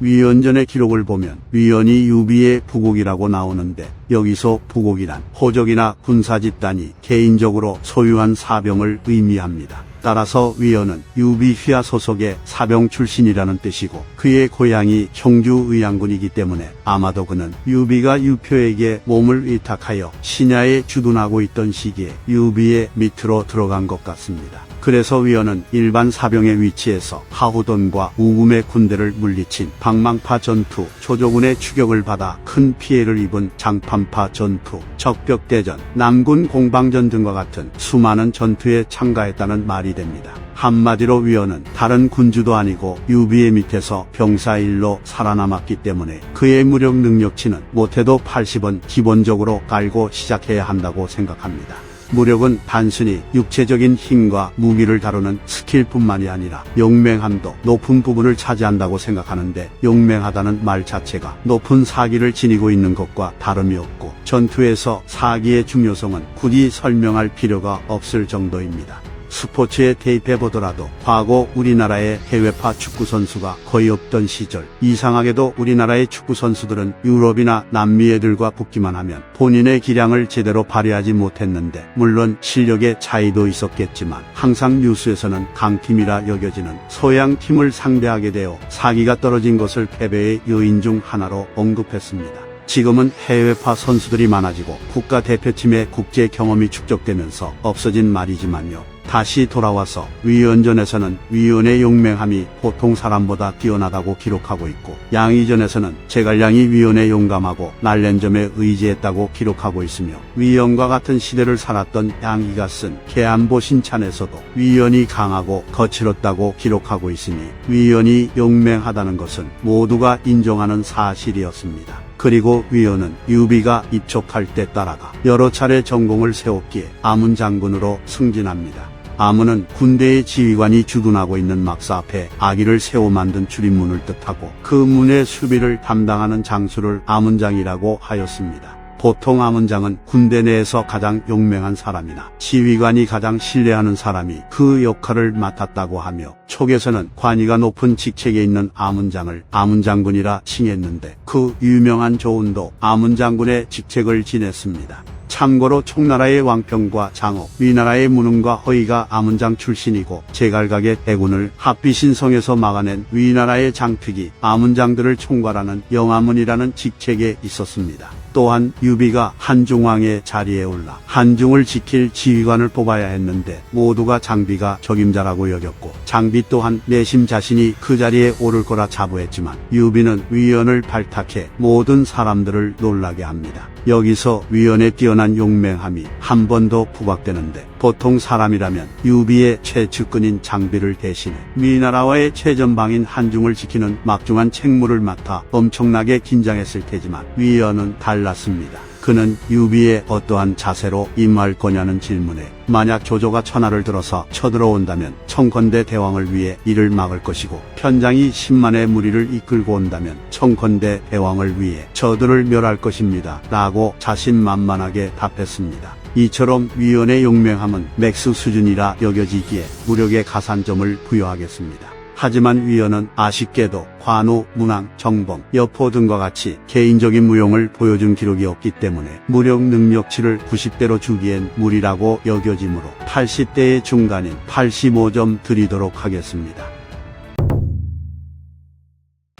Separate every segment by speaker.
Speaker 1: 위원전의 기록을 보면 위원이 유비의 부곡이라고 나오는데 여기서 부곡이란 호적이나 군사 집단이 개인적으로 소유한 사병을 의미합니다. 따라서 위원은 유비 휘하 소속의 사병 출신이라는 뜻이고 그의 고향이 청주 의양군이기 때문에 아마도 그는 유비가 유표에게 몸을 위탁하여 신야에 주둔하고 있던 시기에 유비의 밑으로 들어간 것 같습니다. 그래서 위원은 일반 사병의 위치에서 하후돈과 우금의 군대를 물리친 방망파 전투, 조조군의 추격을 받아 큰 피해를 입은 장판파 전투, 적벽대전, 남군 공방전 등과 같은 수많은 전투에 참가했다는 말이 됩니다. 한마디로 위원은 다른 군주도 아니고 유비의 밑에서 병사일로 살아남았기 때문에 그의 무력 능력치는 못해도 80은 기본적으로 깔고 시작해야 한다고 생각합니다. 무력은 단순히 육체적인 힘과 무기를 다루는 스킬뿐만이 아니라 용맹함도 높은 부분을 차지한다고 생각하는데 용맹하다는 말 자체가 높은 사기를 지니고 있는 것과 다름이 없고 전투에서 사기의 중요성은 굳이 설명할 필요가 없을 정도입니다. 스포츠에 대입해 보더라도 과거 우리나라의 해외파 축구 선수가 거의 없던 시절 이상하게도 우리나라의 축구 선수들은 유럽이나 남미 애들과 붙기만 하면 본인의 기량을 제대로 발휘하지 못했는데 물론 실력의 차이도 있었겠지만 항상 뉴스에서는 강팀이라 여겨지는 소양 팀을 상대하게 되어 사기가 떨어진 것을 패배의 요인 중 하나로 언급했습니다. 지금은 해외파 선수들이 많아지고 국가대표팀의 국제 경험이 축적되면서 없어진 말이지만요. 다시 돌아와서 위원전에서는 위원의 용맹함이 보통 사람보다 뛰어나다고 기록하고 있고 양의전에서는 제갈량이 위원의 용감하고 날랜점에 의지했다고 기록하고 있으며 위원과 같은 시대를 살았던 양이가 쓴 계안보 신찬에서도 위원이 강하고 거칠었다고 기록하고 있으니 위원이 용맹하다는 것은 모두가 인정하는 사실이었습니다. 그리고 위원은 유비가 입촉할 때 따라가 여러 차례 전공을 세웠기에 아문 장군으로 승진합니다. 아문은 군대의 지휘관이 주둔하고 있는 막사 앞에 아기를 세워 만든 출입문을 뜻하고 그 문의 수비를 담당하는 장수를 아문장이라고 하였습니다. 보통 아문장은 군대 내에서 가장 용맹한 사람이나 지휘관이 가장 신뢰하는 사람이 그 역할을 맡았다고 하며 촉에서는 관위가 높은 직책에 있는 아문장을 아문장군이라 칭했는데 그 유명한 조운도 아문장군의 직책을 지냈습니다. 참고로 총나라의 왕평과 장업, 위나라의 문흥과 허이가 아문장 출신이고 제갈각의 대군을 합비신성에서 막아낸 위나라의 장특이 아문장들을 총괄하는 영아문이라는 직책에 있었습니다. 또한 유비가 한중왕의 자리에 올라 한중을 지킬 지휘관을 뽑아야 했는데 모두가 장비가 적임자라고 여겼고 장비 또한 내심 자신이 그 자리에 오를 거라 자부했지만 유비는 위원을 발탁해 모든 사람들을 놀라게 합니다. 여기서 위원의 뛰어난 용맹함이 한 번 더 부각되는데 보통 사람이라면 유비의 최측근인 장비를 대신해 위나라와의 최전방인 한중을 지키는 막중한 책무를 맡아 엄청나게 긴장했을 테지만 위원은 달랐습니다. 그는 유비의 어떠한 자세로 임할 거냐는 질문에 만약 조조가 천하를 들어서 쳐들어온다면 청컨대 대왕을 위해 이를 막을 것이고 편장이 10만의 무리를 이끌고 온다면 청컨대 대왕을 위해 저들을 멸할 것입니다. 라고 자신만만하게 답했습니다. 이처럼 위원의 용맹함은 맥스 수준이라 여겨지기에 무력의 가산점을 부여하겠습니다. 하지만 위원은 아쉽게도 관우, 문왕, 정범, 여포 등과 같이 개인적인 무용을 보여준 기록이 없기 때문에 무력 능력치를 90대로 주기엔 무리라고 여겨지므로 80대의 중간인 85점 드리도록 하겠습니다.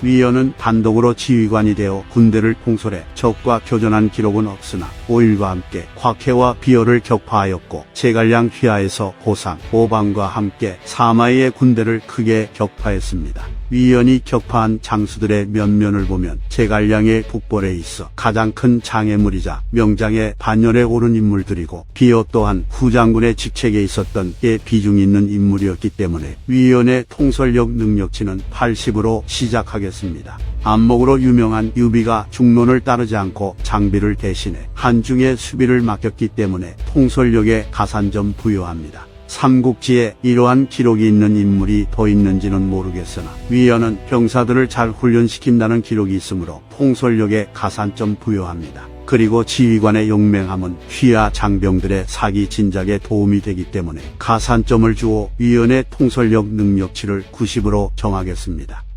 Speaker 1: 위원은 단독으로 지휘관이 되어 군대를 통솔해 적과 교전한 기록은 없으나 오일과 함께 곽해와 비열을 격파하였고 제갈량 휘하에서 호상, 오방과 함께 사마이의 군대를 크게 격파했습니다. 위원이 격파한 장수들의 면면을 보면 제갈량의 북벌에 있어 가장 큰 장애물이자 명장의 반열에 오른 인물들이고 비어 또한 후장군의 직책에 있었던 게 비중 있는 인물이었기 때문에 위원의 통솔력 능력치는 80으로 시작하겠습니다. 안목으로 유명한 유비가 중론을 따르지 않고 장비를 대신해 한중의 수비를 맡겼기 때문에 통솔력에 가산점 부여합니다. 삼국지에 이러한 기록이 있는 인물이 더 있는지는 모르겠으나 위원은 병사들을 잘 훈련시킨다는 기록이 있으므로 통솔력에 가산점 부여합니다. 그리고 지휘관의 용맹함은 휘하 장병들의 사기 진작에 도움이 되기 때문에 가산점을 주어 위원의 통솔력 능력치를 90으로 정하겠습니다.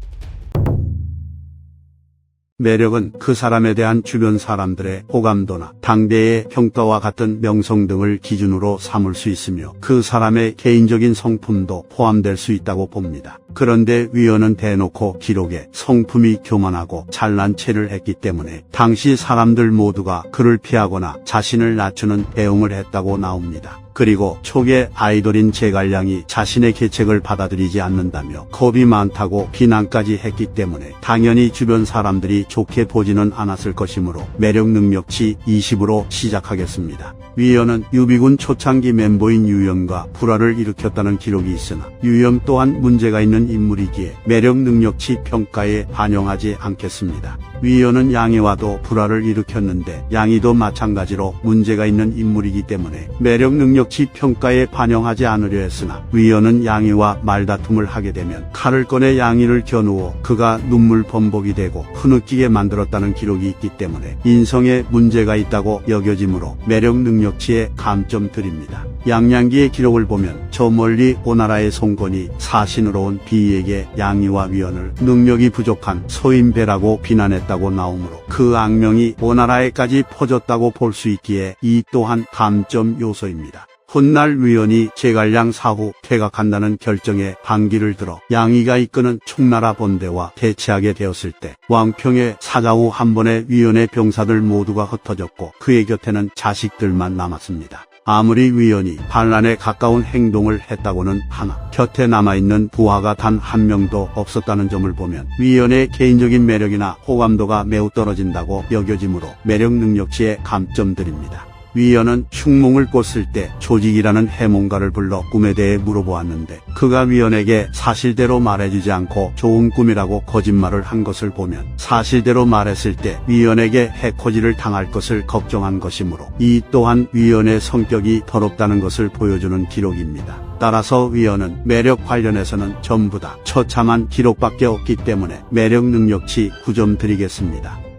Speaker 1: 매력은 그 사람에 대한 주변 사람들의 호감도나 당대의 평가와 같은 명성 등을 기준으로 삼을 수 있으며 그 사람의 개인적인 성품도 포함될 수 있다고 봅니다. 그런데 위원은 대놓고 기록에 성품이 교만하고 잘난 체를 했기 때문에 당시 사람들 모두가 그를 피하거나 자신을 낮추는 대응을 했다고 나옵니다. 그리고 초계 아이돌인 제갈량이 자신의 계책을 받아들이지 않는다며 겁이 많다고 비난까지 했기 때문에 당연히 주변 사람들이 좋게 보지는 않았을 것이므로 매력 능력치 20으로 시작하겠습니다. 위원은 유비군 초창기 멤버인 유염과 불화를 일으켰다는 기록이 있으나 유염 또한 문제가 있는 인물이기에 매력 능력치 평가에 반영하지 않겠습니다. 위원은 양이와도 불화를 일으켰는데 양이도 마찬가지로 문제가 있는 인물이기 때문에 매력 능력치 평가에 반영하지 않으려 했으나 위원은 양이와 말다툼을 하게 되면 칼을 꺼내 양이를 겨누어 그가 눈물 범벅이 되고 흐느끼게 만들었다는 기록이 있기 때문에 인성에 문제가 있다고 여겨지므로 매력 능력치에 감점 드립니다. 양양기의 기록을 보면 저 멀리 오나라의 송건이 사신으로 온 비에게 양이와 위원을 능력이 부족한 소인배라고 비난했다 고 나오므로 그 악명이 오나라에까지 퍼졌다고 볼 수 있기에 이 또한 감점 요소입니다. 훗날 위원이 제갈량 사후 퇴각한다는 결정에 반기를 들어 양이가 이끄는 총나라 본대와 대치하게 되었을 때 왕평의 사자 후 한 번에 위원의 병사들 모두가 흩어졌고 그의 곁에는 자식들만 남았습니다. 아무리 위원이 반란에 가까운 행동을 했다고는 하나 곁에 남아있는 부하가 단 한 명도 없었다는 점을 보면 위원의 개인적인 매력이나 호감도가 매우 떨어진다고 여겨지므로 매력 능력치에 감점드립니다. 위원은 흉몽을 꿨을 때 조직이라는 해몽가를 불러 꿈에 대해 물어보았는데 그가 위원에게 사실대로 말해주지 않고 좋은 꿈이라고 거짓말을 한 것을 보면 사실대로 말했을 때 위원에게 해코지를 당할 것을 걱정한 것이므로 이 또한 위원의 성격이 더럽다는 것을 보여주는 기록입니다. 따라서 위원은 매력 관련해서는 전부 다 처참한 기록밖에 없기 때문에 매력 능력치 9점 드리겠습니다.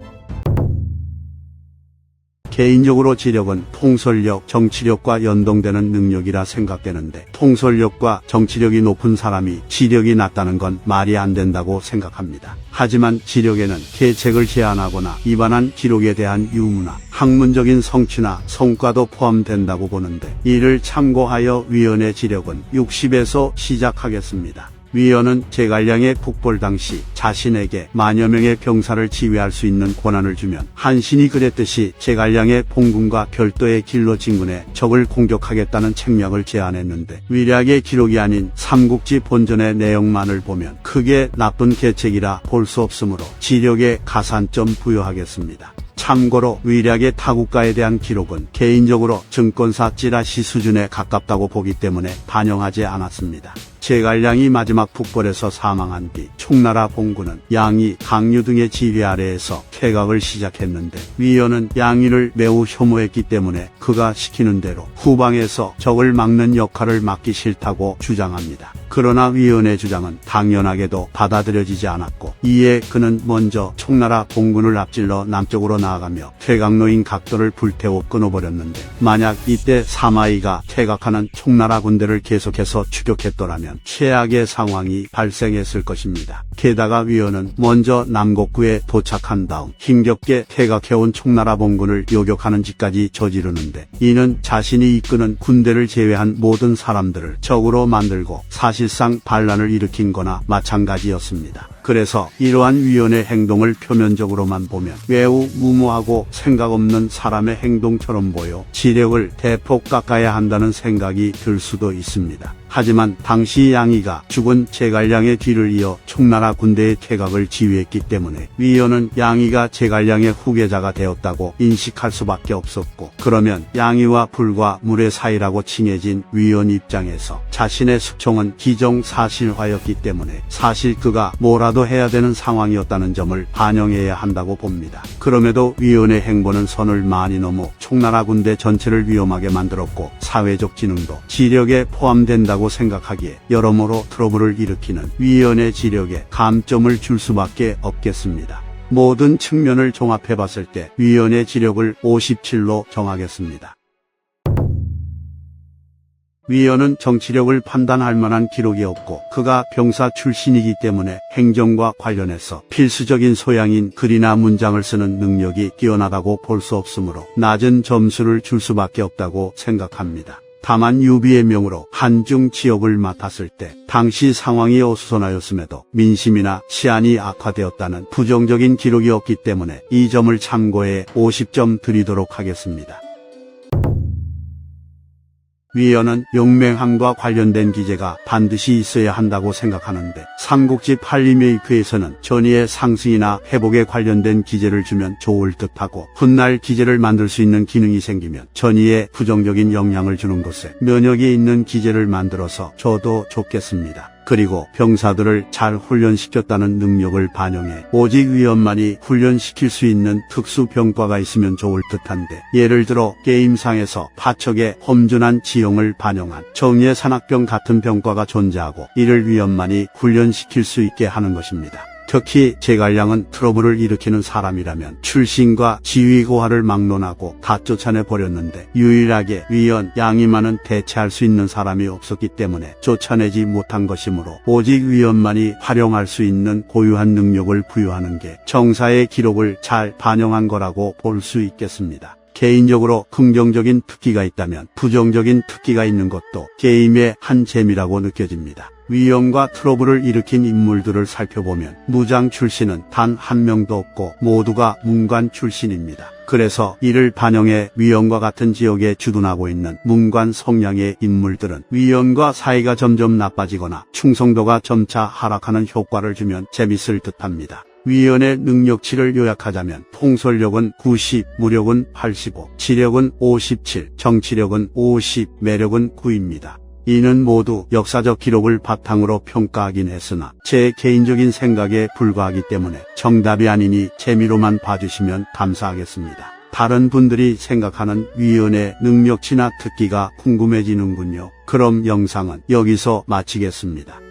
Speaker 1: 개인적으로 지력은 통솔력, 정치력과 연동되는 능력이라 생각되는데 통솔력과 정치력이 높은 사람이 지력이 낮다는 건 말이 안 된다고 생각합니다. 하지만 지력에는 계책을 제한하거나 위반한 기록에 대한 유무나 학문적인 성취나 성과도 포함된다고 보는데 이를 참고하여 위원의 지력은 60에서 시작하겠습니다. 위원은 제갈량의 북벌 당시 자신에게 만여 명의 병사를 지휘할 수 있는 권한을 주면 한신이 그랬듯이 제갈량의 봉군과 별도의 길로 진군해 적을 공격하겠다는 책략을 제안했는데 위략의 기록이 아닌 삼국지 본전의 내용만을 보면 크게 나쁜 계책이라 볼 수 없으므로 지력에 가산점 부여하겠습니다. 참고로 위략의 타국가에 대한 기록은 개인적으로 증권사 찌라시 수준에 가깝다고 보기 때문에 반영하지 않았습니다. 제갈량이 마지막 북벌에서 사망한 뒤 총나라 봉군은 양이 강유 등의 지휘 아래에서 퇴각을 시작했는데 위원은 양이를 매우 혐오했기 때문에 그가 시키는 대로 후방에서 적을 막는 역할을 맡기 싫다고 주장합니다. 그러나 위원의 주장은 당연하게도 받아들여지지 않았고 이에 그는 먼저 총나라 봉군을 앞질러 남쪽으로 나아가며 퇴각로인 각도를 불태워 끊어버렸는데 만약 이때 사마이가 퇴각하는 총나라 군대를 계속해서 추격했더라면 최악의 상황이 발생했을 것입니다. 게다가 위원은 먼저 남곡구에 도착한 다음 힘겹게 퇴각해온 총나라 봉군을 요격하는 짓까지 저지르는데 이는 자신이 이끄는 군대를 제외한 모든 사람들을 적으로 만들고 사실 상 반란을 일으킨 거나 마찬가지였습니다. 그래서 이러한 위원의 행동을 표면적으로만 보면 매우 무모하고 생각 없는 사람의 행동처럼 보여 지력을 대폭 깎아야 한다는 생각이 들 수도 있습니다. 하지만 당시 양이가 죽은 제갈량의 뒤를 이어 총나라 군대의 퇴각을 지휘했기 때문에 위원은 양이가 제갈량의 후계자가 되었다고 인식할 수밖에 없었고 그러면 양이와 불과 물의 사이라고 칭해진 위원 입장에서 자신의 숙청은 기정사실화였기 때문에 사실 그가 뭐라도 해야 되는 상황이었다는 점을 반영해야 한다고 봅니다. 그럼에도 위원의 행보는 선을 많이 넘어 총나라 군대 전체를 위험하게 만들었고 사회적 기능도 지력에 포함된다고 생각하기에 여러모로 트러블을 일으키는 위원의 지력에 감점을 줄 수밖에 없겠습니다. 모든 측면을 종합해 봤을 때 위원의 지력을 57로 정하겠습니다. 위원은 정치력을 판단할 만한 기록이 없고 그가 병사 출신이기 때문에 행정과 관련해서 필수적인 소양인 글이나 문장을 쓰는 능력이 뛰어나다고 볼 수 없으므로 낮은 점수를 줄 수밖에 없다고 생각합니다. 다만 유비의 명으로 한중 지역을 맡았을 때 당시 상황이 어수선하였음에도 민심이나 치안이 악화되었다는 부정적인 기록이 없기 때문에 이 점을 참고해 50점 드리도록 하겠습니다. 위원은 용맹함과 관련된 기재가 반드시 있어야 한다고 생각하는데 삼국지 팔리메이크에서는 전의의 상승이나 회복에 관련된 기재를 주면 좋을 듯하고 훗날 기재를 만들 수 있는 기능이 생기면 전의에 부정적인 영향을 주는 것에 면역이 있는 기재를 만들어서 줘도 좋겠습니다. 그리고 병사들을 잘 훈련시켰다는 능력을 반영해 오직 위원만이 훈련시킬 수 있는 특수 병과가 있으면 좋을 듯한데 예를 들어 게임상에서 파척의 험준한 지형을 반영한 정예 산악병 같은 병과가 존재하고 이를 위원만이 훈련시킬 수 있게 하는 것입니다. 특히 제갈량은 트러블을 일으키는 사람이라면 출신과 지위 고하를 막론하고 다 쫓아내 버렸는데 유일하게 위원 양이만은 대체할 수 있는 사람이 없었기 때문에 쫓아내지 못한 것이므로 오직 위원만이 활용할 수 있는 고유한 능력을 부여하는 게 정사의 기록을 잘 반영한 거라고 볼 수 있겠습니다. 개인적으로 긍정적인 특기가 있다면 부정적인 특기가 있는 것도 게임의 한 재미라고 느껴집니다. 위험과 트러블을 일으킨 인물들을 살펴보면 무장 출신은 단 한 명도 없고 모두가 문관 출신입니다. 그래서 이를 반영해 위험과 같은 지역에 주둔하고 있는 문관 성향의 인물들은 위험과 사이가 점점 나빠지거나 충성도가 점차 하락하는 효과를 주면 재밌을 듯합니다. 위원의 능력치를 요약하자면 통솔력은 90, 무력은 85, 지력은 57, 정치력은 50, 매력은 9입니다. 이는 모두 역사적 기록을 바탕으로 평가하긴 했으나 제 개인적인 생각에 불과하기 때문에 정답이 아니니 재미로만 봐주시면 감사하겠습니다. 다른 분들이 생각하는 위원의 능력치나 특기가 궁금해지는군요. 그럼 영상은 여기서 마치겠습니다.